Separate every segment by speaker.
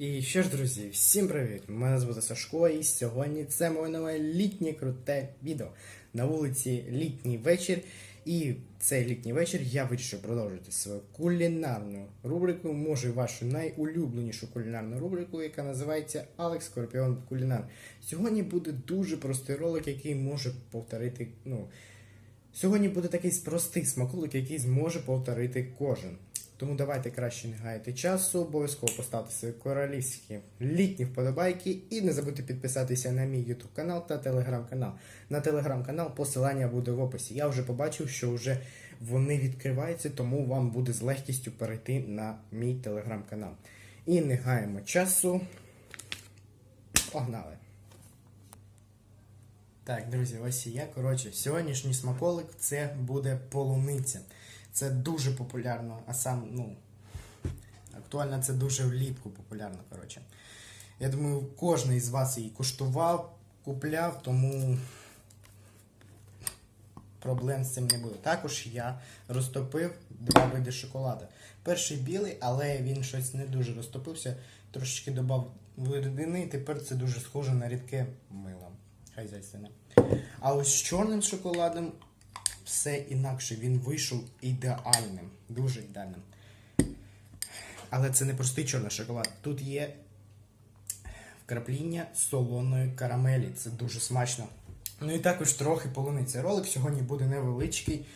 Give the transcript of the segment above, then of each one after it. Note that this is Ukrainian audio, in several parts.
Speaker 1: І що ж, друзі, всім привіт! Мене звати Сашко, і сьогодні це моє нове літнє круте відео. На вулиці літній вечір. І цей літній вечір я вирішив продовжити свою кулінарну рубрику, може вашу найулюбленішу кулінарну рубрику, яка називається Алекс Скорпіон Кулінар. Сьогодні буде дуже простий ролик, який може повторити. ну, Сьогодні буде такий простий смаколик, який зможе повторити кожен. Тому давайте краще не гаяти часу, обов'язково поставте свої королівські літні вподобайки і не забудьте підписатися на мій YouTube канал та телеграм-канал. На телеграм-канал посилання буде в описі. Я вже побачив, що вже вони відкриваються, тому вам буде з легкістю перейти на мій телеграм-канал. І не гаємо часу. Погнали! Так, друзі, ось і я. Коротше, сьогоднішній смаколик це буде полуниця. Це дуже популярно, а сам, ну, актуально це дуже влітку популярно, коротше. Я думаю, кожен із вас її куштував, купляв, тому проблем з цим не буде. Також я розтопив два види шоколаду. Перший білий, але він щось не дуже розтопився, трошечки додав рідини, і тепер це дуже схоже на рідке мило. Хазяйственне. А ось з чорним шоколадом все інакше. Він вийшов ідеальним, дуже ідеальним. Але це не простий чорний шоколад. Тут є вкрапління солоної карамелі. Це дуже смачно. Ну і також трохи полуниці. Ролик сьогодні буде невеличкий,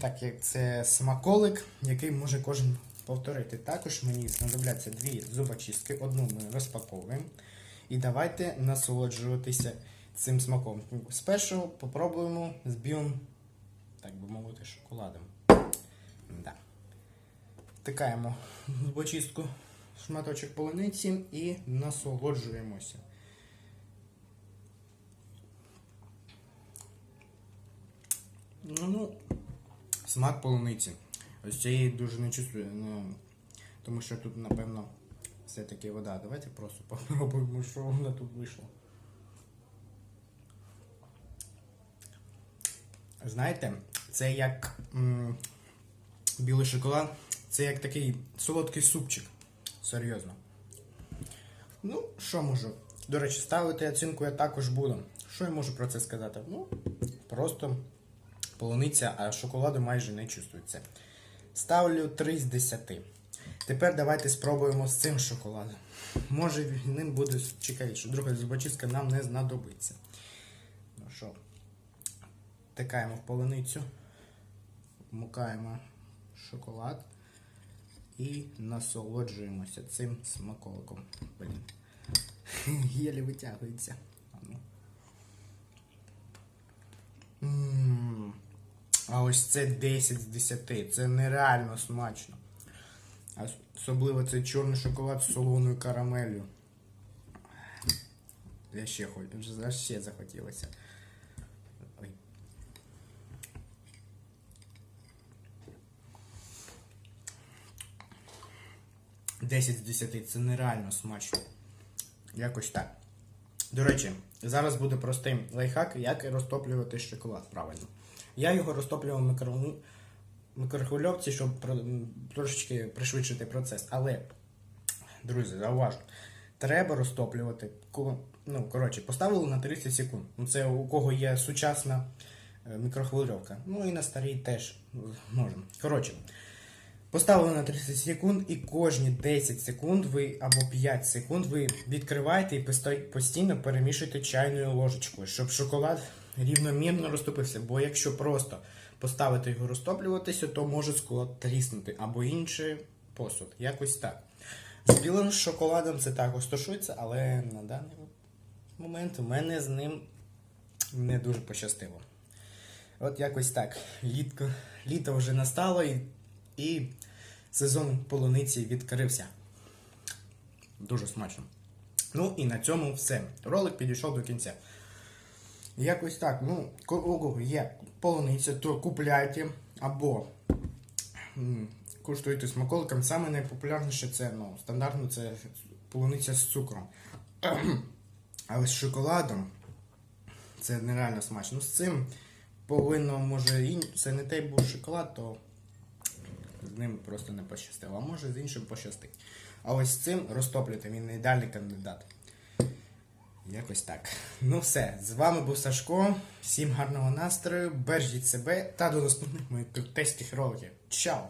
Speaker 1: так як це смаколик, який може кожен повторити. Також мені знадобляться дві зубочистки. Одну ми розпаковуємо. І давайте насолоджуватися цим смаком. Спершу попробуємо з білим, так би мовити, шоколадом. Да. Втикаємо в очистку шматочок полуниці і насолоджуємося. Ну, смак полуниці. Ось цієї дуже не чувствую, ну, тому що тут, напевно, все-таки вода. Давайте просто попробуємо, що вона тут вийшло. Знаєте, це як м, білий шоколад, це як такий солодкий супчик. Серйозно. Ну, що можу? До речі, ставити оцінку я також буду. Що я можу про це сказати? Ну, просто полуниця, а шоколаду майже не чувствується. Ставлю 3 з 10. Тепер давайте спробуємо з цим шоколадом. Може ним буде цікавіше. Друга зубочистка нам не знадобиться. Ну що, тикаємо в полуницю, вмукаємо шоколад і насолоджуємося цим смаколиком. Блін. Єлі витягується. А ну. Ось це 10 з 10. Це нереально смачно. Особливо цей чорний шоколад з солоною карамелью. Я ще хочу, вже ще захотілося. 10 з 10. Це нереально смачно. Якось так. До речі, зараз буде простий лайфхак, як розтоплювати шоколад правильно. Я його розтоплював в мікро... мікрохвильовці, щоб трошечки пришвидшити процес. Але, друзі, зауважу, треба розтоплювати. Ну, коротше, поставили на 30 секунд. Ну, це у кого є сучасна е, мікрохвильовка. Ну і на старій теж можна. Коротше поставили на 30 секунд, і кожні 10 секунд ви або 5 секунд ви відкриваєте і постійно перемішуєте чайною ложечкою, щоб шоколад рівномірно розтопився. Бо якщо просто поставити його розтоплюватися, то може склад тріснути або інший посуд. Якось так. З білим шоколадом це також стосується, але на даний момент у мене з ним не дуже пощастило. От якось так. Літко, літо вже настало і, і сезон полуниці відкрився. Дуже смачно. Ну і на цьому все. Ролик підійшов до кінця. Якось так. Ну, кого є полуниця, то купляйте або куштуйте смаколиком. Саме найпопулярніше це ну, стандартно це полуниця з цукром. Але з шоколадом це нереально смачно. Ну, з цим повинно, може, це не той був шоколад, то з ним просто не пощастило. А може з іншим пощастить. А ось з цим розтоплюйте, він не ідеальний кандидат. Якось так. Ну все, з вами був Сашко. Всім гарного настрою, бережіть себе та до наступних моїх крутецьких роликів. Чао!